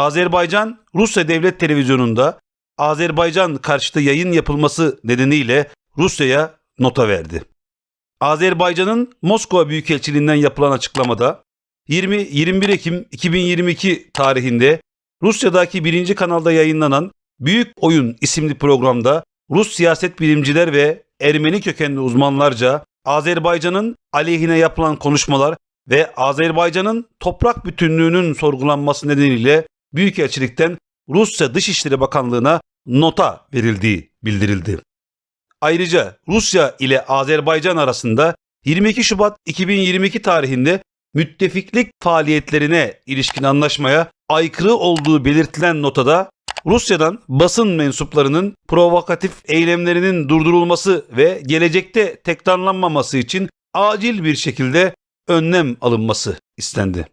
Azerbaycan Rusya Devlet Televizyonu'nda Azerbaycan karşıtı yayın yapılması nedeniyle Rusya'ya nota verdi. Azerbaycan'ın Moskova Büyükelçiliğinden yapılan açıklamada 20-21 Ekim 2022 tarihinde Rusya'daki birinci kanalda yayınlanan Büyük Oyun isimli programda Rus siyaset bilimciler ve Ermeni kökenli uzmanlarca Azerbaycan'ın aleyhine yapılan konuşmalar ve Azerbaycan'ın toprak bütünlüğünün sorgulanması nedeniyle Büyükelçilikten Rusya Dışişleri Bakanlığı'na nota verildiği bildirildi. Ayrıca Rusya ile Azerbaycan arasında 22 Şubat 2022 tarihinde müttefiklik faaliyetlerine ilişkin anlaşmaya aykırı olduğu belirtilen notada Rusya'dan basın mensuplarının provokatif eylemlerinin durdurulması ve gelecekte tekrarlanmaması için acil bir şekilde önlem alınması istendi.